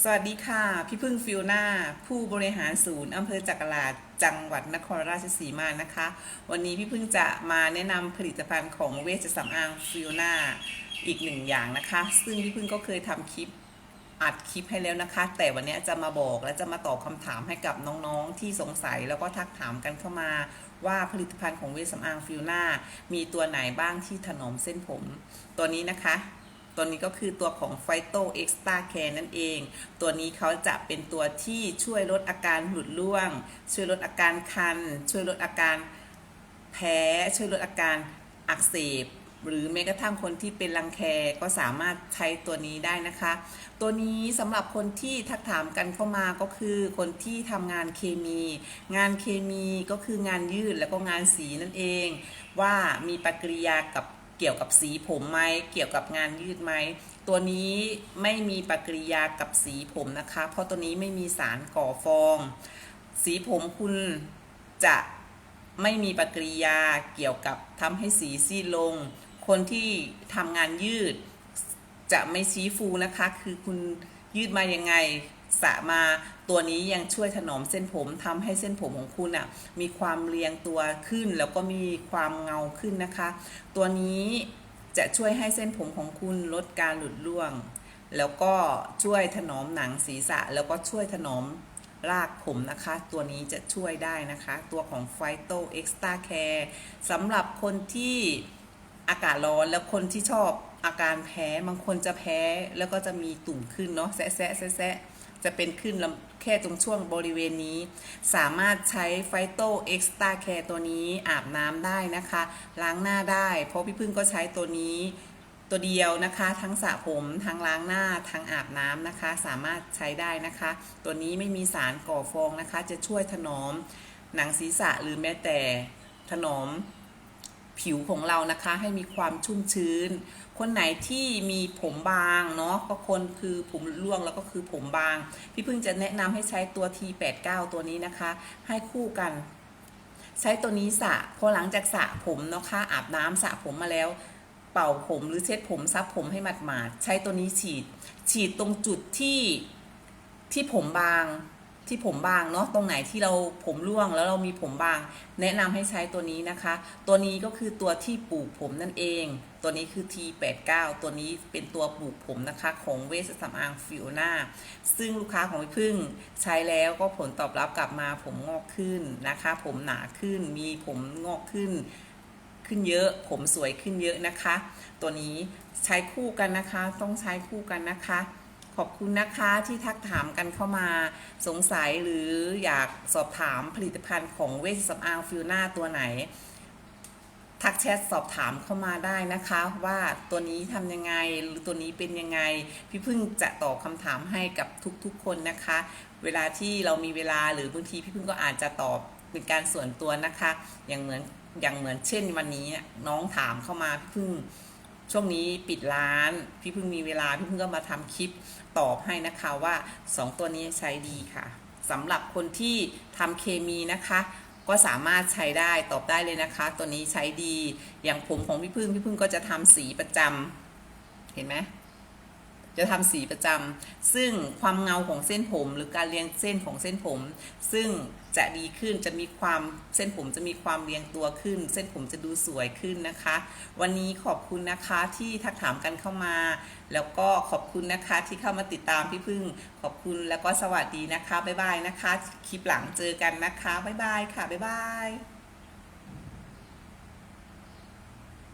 สวัสดีค่ะ พี่พึ่งฟิวนาผู้บริหารศูนย์อำเภอจักราชจังหวัดนครราชสีมานะคะ วันนี้พี่พึ่งจะมาแนะนำผลิตภัณฑ์ของเวชสำอางฟิวนาอีกหนึ่งอย่างนะคะ ซึ่งพี่พึ่งก็เคยทำคลิปอัดคลิปให้แล้วนะคะ แต่วันนี้จะมาบอกและจะมาตอบคำถามให้กับน้องๆ ที่สงสัยแล้วก็ทักถามกันเข้ามา ว่าผลิตภัณฑ์ของเวชสำอางฟิวนามีตัวไหนบ้างที่ถนอมเส้นผมตัวนี้นะคะ ตัวนี้ก็คือตัวของ Phyto Extra Care นั่นเอง ตัวนี้เขาจะเป็นตัวที่ช่วยลดอาการหลุดร่วง ช่วยลดอาการคัน ช่วยลดอาการแพ้ ช่วยลดอาการอักเสบ หรือแม้กระทั่งคนที่เป็นรังแคก็สามารถใช้ตัวนี้ได้นะคะ ตัวนี้สำหรับคนที่ทักถามกันเข้ามาก็คือ คนที่ทำงานเคมี งานเคมีก็คืองานยืดแล้วก็งานสีนั่นเอง ว่ามีปฏิกิริยากับ เกี่ยวกับสีผมไหมเกี่ยวกับงานยืดไหมตัวนี้ไม่มีปฏิกิริยากับสีผมนะคะ เพราะตัวนี้ไม่มีสารก่อฟอง สีผมคุณจะไม่มีปฏิกิริยาเกี่ยวกับทำให้สีซีดลง คนที่ทำงานยืดจะไม่ชี้ฟูนะคะ คือคุณยืดมายังไง สระมาตัวนี้ยังช่วยถนอมเส้นผมทำให้เส้นผมของคุณอะมีความเรียงตัวขึ้น แล้วก็มีความเงาขึ้นนะคะ ตัวนี้จะช่วยให้เส้นผมของคุณลดการหลุดร่วง แล้วก็ช่วยถนอมหนังศีรษะ แล้วก็ช่วยถนอมรากผมนะคะ ตัวนี้จะช่วยได้นะคะ ตัวของ Phyto Extra Care สำหรับคนที่อากาศร้อนแล้วคนที่ชอบอาการแพ้ บางคนจะแพ้แล้วก็จะมีตุ่มขึ้นเนาะแซะแซะแซะแซะ จะเป็นขึ้นลำแค่ตรงช่วงบริเวณนี้ สามารถใช้ Phyto Extra Care ตัวนี้อาบน้ำได้นะคะ ล้างหน้าได้ เพราะพี่พึ่งก็ใช้ตัวนี้ตัวเดียวนะคะทั้งสระผมทั้งล้างหน้าทั้งอาบน้ำนะคะ สามารถใช้ได้นะคะ ตัวนี้ไม่มีสารก่อฟองนะคะ จะช่วยถนอมหนังศีรษะหรือแม้แต่ถนอม ผิวของเรานะคะให้มีความชุ่มชื้น คนไหนที่มีผมบางเนาะก็คนคือผมร่วงแล้วก็คือผมบาง พี่พึ่งจะแนะนำให้ใช้ตัว T89 ตัวนี้นะคะ ให้คู่กัน ใช้ตัวนี้สระพอหลังจากสระผมเนาะค่ะอาบน้ำสระผมมาแล้ว เป่าผมหรือเช็ดผมซับผมให้หมาดๆใช้ตัวนี้ฉีด ฉีดตรงจุดที่ที่ผมบาง ที่ผมบางเนาะตรงไหนที่เราผมร่วงแล้วเรามีผมบาง แนะนำให้ใช้ตัวนี้นะคะ ตัวนี้ก็คือตัวที่ปลูกผมนั่นเอง ตัวนี้คือ T89 ตัวนี้เป็นตัวปลูกผมนะคะ ของเวชสำอางฟิโอนาซึ่งลูกค้าของพี่พึ่งใช้แล้วก็ผลตอบรับกลับมาผมงอกขึ้นนะคะ ผมหนาขึ้นมีผมงอกขึ้นขึ้นเยอะผมสวยขึ้นเยอะนะคะ ตัวนี้ใช้คู่กันนะคะ ต้องใช้คู่กันนะคะ ขอบคุณนะคะที่ทักถามกันเข้ามาสงสัยหรืออยากสอบถามผลิตภัณฑ์ของเวชสำอางฟิวนาตัวไหน ทักแชทสอบถามเข้ามาได้นะคะ ว่าตัวนี้ทำยังไงหรือตัวนี้เป็นยังไง พี่พึ่งจะตอบคำถามให้กับทุกๆคนนะคะ เวลาที่เรามีเวลาหรือบางทีพี่พึ่งก็อาจจะตอบเป็นการส่วนตัวนะคะ อย่างเหมือนอย่างเหมือนเช่นวันนี้น้องถามเข้ามาพี่พึ่ง ช่วงนี้ปิดร้าน พี่เพิ่งมีเวลาพี่เพิ่งก็มาทำคลิปตอบให้นะคะว่า 2 ตัวนี้ใช้ดีค่ะสำหรับคนที่ทำเคมีนะคะ ก็สามารถใช้ได้ตอบได้เลยนะคะ ตัวนี้ใช้ดีอย่างผมของพี่พึ่งพี่พึ่งก็จะทำสีประจำเห็นไหม จะทำสีประจำซึ่งความเงาของเส้นผม หรือการเรียงเส้นของเส้นผม ซึ่งจะดีขึ้นจะมีความเส้นผมจะมีความเรียงตัวขึ้น เส้นผมจะดูสวยขึ้นนะคะ วันนี้ขอบคุณนะคะที่ทักถามกันเข้ามา แล้วก็ขอบคุณนะคะที่เข้ามาติดตามพี่พึ่ง ขอบคุณแล้วก็สวัสดีนะคะบ๊ายบายนะคะ คลิปหลังเจอกันนะคะบ๊ายบายค่ะบ๊ายบาย